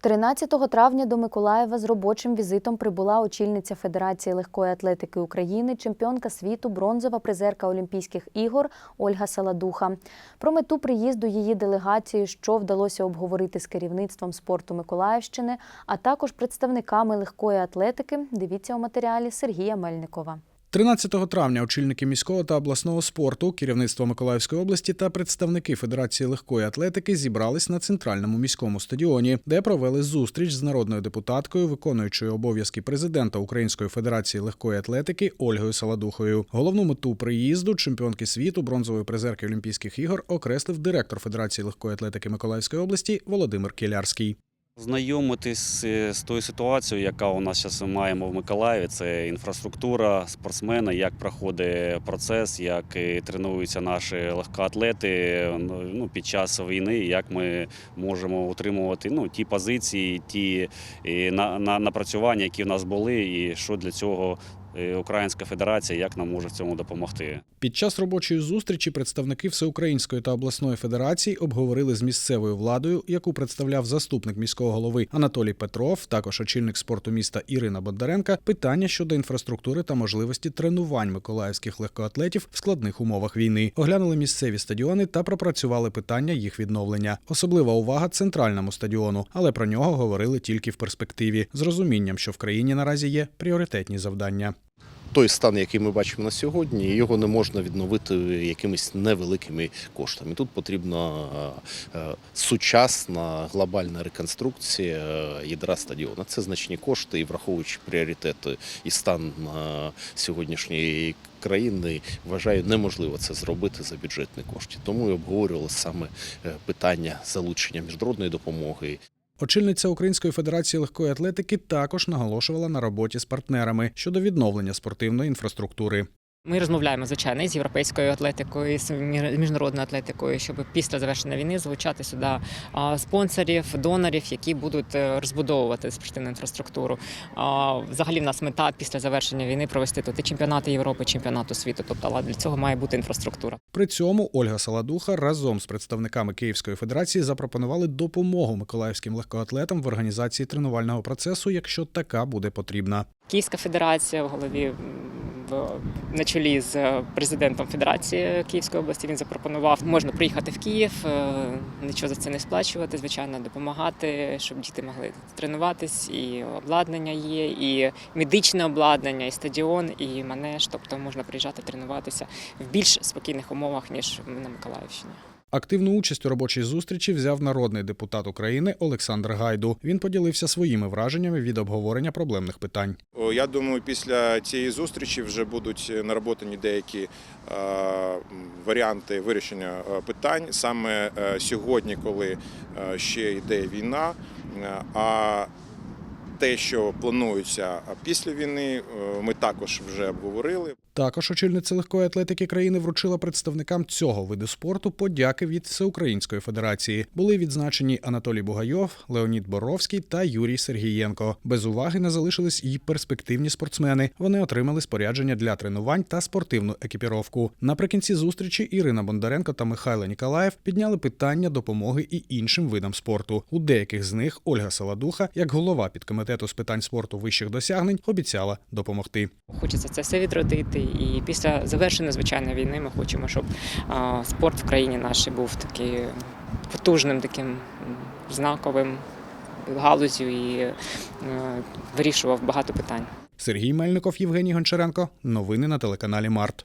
13 травня до Миколаєва з робочим візитом прибула очільниця Федерації легкої атлетики України, чемпіонка світу, бронзова призерка Олімпійських ігор Ольга Саладуха. Про мету приїзду її делегації, що вдалося обговорити з керівництвом спорту Миколаївщини, а також представниками легкої атлетики. Дивіться у матеріалі Сергія Мельникова. 13 травня очільники міського та обласного спорту, керівництво Миколаївської області та представники Федерації легкої атлетики зібрались на центральному міському стадіоні, де провели зустріч з народною депутаткою, виконуючою обов'язки президента Української федерації легкої атлетики Ольгою Саладухою. Головну мету приїзду чемпіонки світу, бронзової призерки Олімпійських ігор окреслив директор Федерації легкої атлетики Миколаївської області Володимир Кілярський. Знайомитись е, з тою ситуацією, яка у нас зараз маємо в Миколаєві, це інфраструктура, спортсмени, як проходить процес, як е, тренуються наші легкоатлети ну, під час війни, як ми можемо утримувати ну, ті позиції, ті е, на, на, напрацювання, які в нас були, і що для цього Українська Федерація, як нам може в цьому допомогти. Під час робочої зустрічі представники Всеукраїнської та обласної федерації обговорили з місцевою владою, яку представляв заступник міського голови Анатолій Петров, також очільник спорту міста Ірина Бондаренка, питання щодо інфраструктури та можливості тренувань миколаївських легкоатлетів в складних умовах війни. Оглянули місцеві стадіони та пропрацювали питання їх відновлення. Особлива увага центральному стадіону, але про нього говорили тільки в перспективі, з розумінням, що в країні наразі є пріоритетні завдання. Той стан, який ми бачимо на сьогодні, його не можна відновити якимись невеликими коштами. Тут потрібна е, е, сучасна глобальна реконструкція е, ядра стадіону. Це значні кошти, і враховуючи пріоритети і стан сьогоднішньої країни, вважаю, неможливо це зробити за бюджетні кошти. Тому і обговорювали саме питання залучення міжнародної допомоги. Очільниця Української федерації легкої атлетики також наголошувала на роботі з партнерами щодо відновлення спортивної інфраструктури. Ми розмовляємо звичайно і з європейською атлетикою, і з міжнародною атлетикою, щоб після завершення війни залучати сюди спонсорів, донорів, які будуть е, розбудовувати спортивну інфраструктуру. Взагалі, в нас мета після завершення війни провести тут і чемпіонати Європи, і чемпіонату світу. Тобто, але для цього має бути інфраструктура. При цьому Ольга Саладуха разом з представниками Київської федерації запропонували допомогу миколаївським легкоатлетам в організації тренувального процесу, якщо така буде потрібна. Київська федерація в голові на чолі з е, президентом Федерації Київської області. Він запропонував, можна приїхати в Київ, е, нічого за це не сплачувати, звичайно, допомагати, щоб діти могли тренуватись. І обладнання є, і медичне обладнання, і стадіон, і манеж. Тобто можна приїжджати тренуватися в більш спокійних умовах ніж на Миколаївщині. Активну участь у робочій зустрічі взяв народний депутат України Олександр Гайду. Він поділився своїми враженнями від обговорення проблемних питань. Я думаю, після цієї зустрічі вже будуть нароботані деякі е, варіанти вирішення е, питань саме е, сьогодні, коли ще йде війна. А те, що планується після війни, ми також вже обговорили. Також очільниця легкої атлетики країни вручила представникам цього виду спорту подяки від Всеукраїнської федерації. Були відзначені Анатолій Бугайов, Леонід Боровський та Юрій Сергієнко. Без уваги не залишились і перспективні спортсмени. Вони отримали спорядження для тренувань та спортивну екіпіровку. Наприкінці зустрічі Ірина Бондаренко та Михайло Ніколаєв підняли питання допомоги і іншим видам спорту. У деяких з них Ольга Саладуха, як голова підкомітету з питань спорту вищих досягнень, обіцяла допомогти. Хочеться це все відродити. І після завершення звичайної війни ми хочемо, щоб спорт в країні нашій був такий потужним, таким знаковим галузю і е, вирішував багато питань. Сергій Мельников, Євгеній Гончаренко. Новини на телеканалі Март.